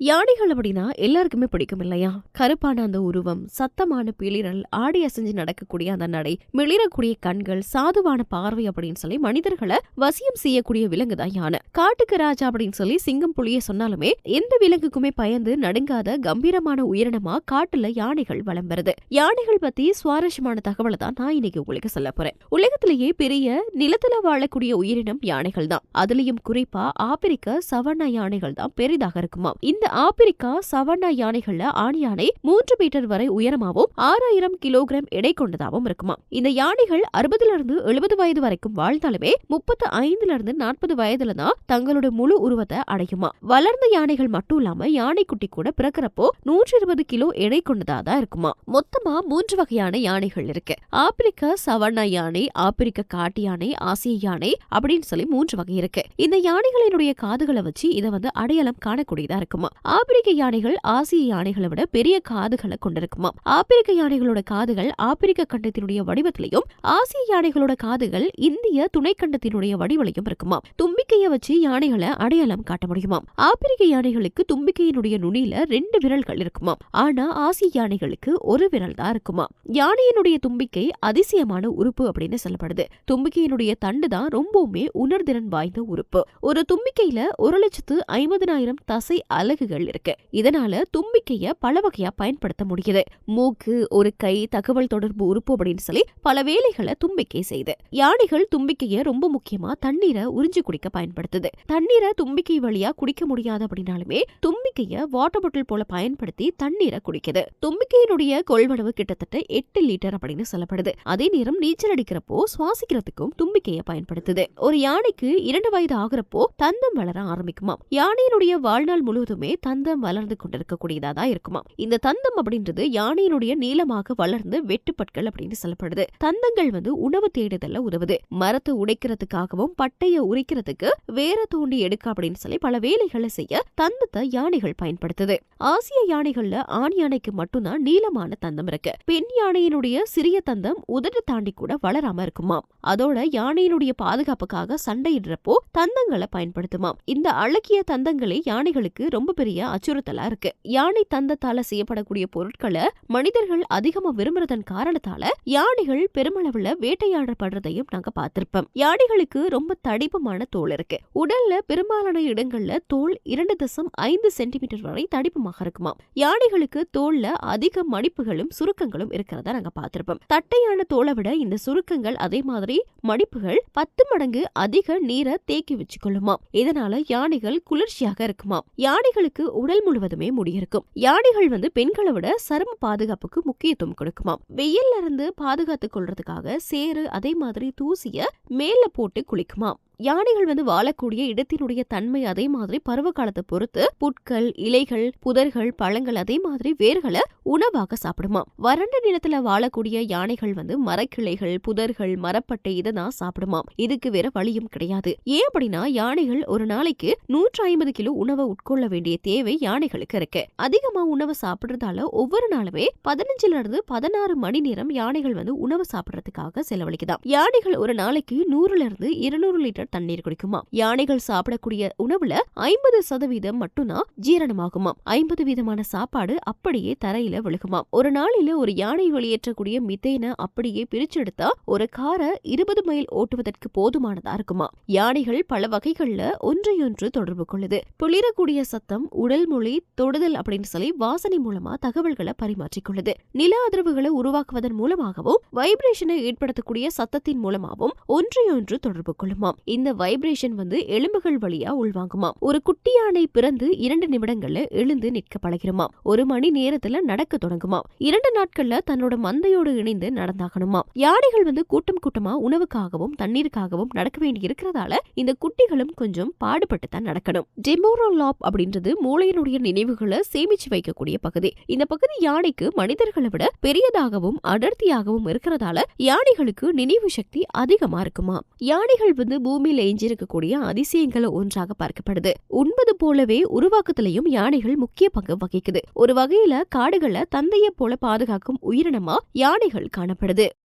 யானைகள் அப்படின்னா எல்லாருக்குமே பிடிக்கும் இல்லையா? கருப்பான அந்த உருவம் சத்தமான பிளிரல் ஆடி அசைஞ்சு நடக்கக்கூடிய அந்த நடை மிளிரக்கூடிய கண்கள் சாதுவான பார்வை அப்படின்னு சொல்லி மனிதர்களை வசியம் செய்யக்கூடிய விலங்கு தான் யானை. காட்டுக்கு ராஜா அப்படின்னு சொல்லி சிங்கம் புலிய சொன்னாலுமே எந்த விலங்குக்குமே பயந்து நடுங்காத கம்பீரமான உயிரினமா காட்டுல யானைகள் வளம் வருது. யானைகள் பத்தி சுவாரஸ்யமான தகவலை தான் நான் இன்னைக்கு உங்களுக்கு சொல்ல போறேன். உலகத்திலேயே பெரிய நிலத்துல வாழக்கூடிய உயிரினம் யானைகள் தான். அதுலயும் குறிப்பா ஆப்பிரிக்க சவர்ண யானைகள் தான் பெரிதாக இருக்குமா இந்த ஆப்பிரிக்கா சவர்ணா யானைகள்ல ஆண் யானை மூன்று மீட்டர் வரை உயரமாவும் ஆறாயிரம் கிலோகிராம் எடை கொண்டதாகவும் இருக்குமா? இந்த யானைகள் அறுபதுல இருந்து எழுபது வயது வரைக்கும் வாழ்ந்தாலுமே முப்பத்து ஐந்துல இருந்து நாற்பது வயதுல தான் தங்களோட முழு உருவத்தை அடையுமா? வளர்ந்த யானைகள் மட்டும் இல்லாம யானைக்குட்டி கூட பிறக்கிறப்போ நூற்றி இருபது கிலோ எடை கொண்டதா தான் இருக்குமா? மொத்தமா மூன்று வகையான யானைகள் இருக்கு. ஆப்பிரிக்க சவர்ணா யானை ஆப்பிரிக்க காட்டு யானை ஆசிய யானை அப்படின்னு சொல்லி மூன்று வகை இருக்கு. இந்த யானைகளினுடைய காதுகளை வச்சு இதை வந்து அடையாளம் காணக்கூடியதா இருக்குமா? ஆப்பிரிக்க யானைகள் ஆசிய யானைகளை விட பெரிய காதுகளை கொண்டிருக்குமா ஆப்பிரிக்க யானைகளோட காதுகள் ஆப்பிரிக்க கண்டத்தினுடைய வடிவத்திலையும் ஆசிய யானைகளோட காதுகள் இந்திய துணைக்கண்டத்தினுடைய வடிவிலையும் இருக்குமா தும்பிக்கையை வச்சு யானைகளை அடையாளம் காட்ட முடியுமா ஆப்பிரிக்க யானைகளுக்கு தும்பிக்கையினுடைய நுனியில ரெண்டு விரல்கள் இருக்குமா ஆனா ஆசிய யானைகளுக்கு ஒரு விரல் தான் இருக்குமா யானையினுடைய தும்பிக்கை அதிசயமான உறுப்பு அப்படின்னு சொல்லப்படுது. தும்பிக்கையினுடைய தண்டு தான் ரொம்பவுமே உணர்திறன் வாய்ந்த உறுப்பு. ஒரு தும்பிக்கையில ஒரு லட்சத்து ஐம்பதனாயிரம் தசை அலகு கருவிகள் இருக்கு. இதனால தும்பிக்கைய பல வகையா பயன்படுத்த முடியுது. மூக்கு ஒரு கை தகவல் தொடர்பு உறுப்பு அப்படின்னு சொல்லி பல வேலைகளை தும்பிக்கை செய்யுது யானைகள் தும்பிக்கைய ரொம்ப முக்கியமா தண்ணீரை உறிஞ்சு குடிக்க பயன்படுத்துது. தண்ணீரை தும்பிக்கை வழியா குடிக்க முடியாது அப்படின்னாலுமே தும்பிக்கைய வாட்டர் பாட்டில் போல பயன்படுத்தி தண்ணீரை குடிக்குது. தும்பிக்கையினுடைய கொள்வனவு கிட்டத்தட்ட எட்டு லிட்டர் அப்படின்னு சொல்லப்படுது. அதே நேரம் நீச்சல் அடிக்கிறப்போ சுவாசிக்கிறதுக்கும் தும்பிக்கையை பயன்படுத்துது. ஒரு யானைக்கு இரண்டு வயது ஆகுறப்போ தந்தம் வளர ஆரம்பிக்குமா யானையினுடைய வாழ்நாள் முழுவதுமே தந்தம் வளர்ந்து கொண்டிருக்கக்கூடியதா தான் இருக்குமா? இந்த தந்தம் அப்படின்றது யானையினுடைய நீளமாக வளர்ந்து வெட்டுப்பட்கள் அப்படின்னு சொல்லப்படுது. தந்தங்கள் வந்து உணவு தேடுதல்ல உதவுது. மரத்தை உடைக்கிறதுக்காகவும் பட்டைய உரிக்கிறதுக்கு வேற தோண்டி எடுக்க அப்படின்னு சொல்லி பல வேலைகளை செய்ய தந்தத்தை யானைகள் பயன்படுத்துது. ஆசிய யானைகள்ல ஆண் யானைக்கு மட்டும்தான் நீளமான தந்தம் இருக்கு. பெண் யானையினுடைய சிறிய தந்தம் உதடு தாண்டி கூட வளராம இருக்குமாம் அதோட யானையினுடைய பாதுகாப்புக்காக சண்டையிடுறப்போ தந்தங்களை பயன்படுத்துமாம் இந்த அழகிய தந்தங்களே யானைகளுக்கு ரொம்ப பெரிய அச்சுறுத்தலா இருக்கு. யானை தந்தத்தால செய்யப்படக்கூடிய பொருட்களை மனிதர்கள் அதிகமா விரும்புறதன் காரணத்தால யானைகள் பெருமளவுல வேட்டையாடப்படுறதையும் நாங்க பார்த்திருப்போம். யானைகளுக்கு ரொம்ப தடிப்பமான தோல் இருக்கு. உடல்ல பெரும்பாலான இடங்கள்ல தோல் இரண்டு தசம் ஐந்து சென்டிமீட்டர் வரை தடிப்பமாக இருக்குமா யானைகளுக்கு தோல்ல அதிக மடிப்புகளும் சுருக்கங்களும் இருக்கிறதா நாங்க பார்த்திருப்போம். தட்டையான தோலை விட இந்த சுருக்கங்கள் அதே மாதிரி மடிப்புகள் பத்து மடங்கு அதிக நீரை தேக்கி வச்சுக்கொள்ளுமா இதனால யானைகள் குளிர்ச்சியாக இருக்குமா யானைகளுக்கு உடல் முழுவதுமே முடியிருக்கும். யானைகள் வந்து பெண்களை விட சரும பாதுகாப்புக்கு முக்கியத்துவம் கொடுக்குமாம். வெயில்ல இருந்து பாதுகாத்துக் கொள்றதுக்காக சேறு அதே மாதிரி தூசிய மேல போட்டு குளிக்குமாம். யானைகள் வந்து வாழக்கூடிய இடத்தினுடைய தன்மை அதே மாதிரி பருவ காலத்தை பொறுத்து புட்கள் இலைகள் புதர்கள் பழங்கள் அதே மாதிரி வேர்களை உணவாக சாப்பிடுமா? வறண்ட நிலத்துல வாழக்கூடிய யானைகள் வந்து மரக்கிளைகள் புதர்கள் மரப்பட்டை இதெல்லாம் சாப்பிடுமாம் இதுக்கு வேற வழியும் கிடையாது. ஏன் அப்படின்னா யானைகள் ஒரு நாளைக்கு நூற்றி ஐம்பது கிலோ உணவை உட்கொள்ள வேண்டிய தேவை யானைகளுக்கு இருக்கு. அதிகமா உணவை சாப்பிடுறதால ஒவ்வொரு நாளுமே பதினஞ்சுல இருந்து பதினாறு மணி நேரம் யானைகள் வந்து உணவு சாப்பிடுறதுக்காக செலவழிக்குதாம். யானைகள் ஒரு நாளைக்கு நூறுல இருந்து இருநூறு லிட்டர் தண்ணீர் குடிக்குமா யானைகள் சாப்பிடக்கூடிய உணவுல ஐம்பது சதவீதம் மட்டும்தான் ஜீரணமாகுமா ஐம்பது வீதமான சாப்பாடு அப்படியே தரையில விழுகுமா ஒரு நாளில ஒரு யானை வெளியேற்றக்கூடிய மித்தேன அப்படியே பிரிச்செடுத்தா ஒரு காரை இருபது மைல் ஓட்டுவதற்கு போதுமானதா இருக்குமா யானைகள் பல வகைகள்ல ஒன்றையொன்று தொடர்பு கொள்ளுது. புளிரக்கூடிய சத்தம் உடல் மொழி தொடுதல் அப்படின்னு சொல்லி வாசனை மூலமா தகவல்களை பரிமாற்றிக்கொள்ளுது நில அதிர்வுகளை உருவாக்குவதன் மூலமாகவும் வைப்ரேஷனை ஏற்படுத்தக்கூடிய சத்தத்தின் மூலமாகவும் ஒன்றையொன்று தொடர்பு கொள்ளுமாம். இந்த வைப்ரேஷன் வந்து எலும்புகள் வழியா உள்வாங்குமாம். ஒரு குட்டி யானை பிறந்து இரண்டு நிமிடங்கள்ல எழுந்து நிற்க பழகிறமாம். ஒரு மணி நேரத்துல நடக்க தொடங்குமாம். இரண்டு நாட்கள்ல தன்னோட மந்தையோடு இணைந்து நடந்தாகணுமாம். யானைகள் வந்து கூட்டம் கூட்டமா உணவுக்காகவும் தண்ணீருக்காகவும் நடக்க வேண்டி இருக்கிறதால இந்த குட்டிகளும் கொஞ்சம் பாடுபட்டு தான் நடக்கணும். டெமோரோலாப் அப்படின்றது மூளையினுடைய நினைவுகளை சேமிச்சு வைக்கக்கூடிய பகுதி. இந்த பகுதி யானைக்கு மனிதர்களை விட பெரியதாகவும் அடர்த்தியாகவும் இருக்கிறதால யானைகளுக்கு நினைவு சக்தி அதிகமா இருக்குமா யானைகள் வந்து பூமி பூமியில எஞ்சிருக்கக்கூடிய அதிசயங்களை ஒன்றாக பார்க்கப்படுது. உண்பது போலவே உருவாக்கத்திலையும் யானைகள் முக்கிய பங்கு வகிக்குது. ஒரு வகையில காடுகளை தந்தையை போல பாதுகாக்கும் உயிரினமா யானைகள் காணப்படுது.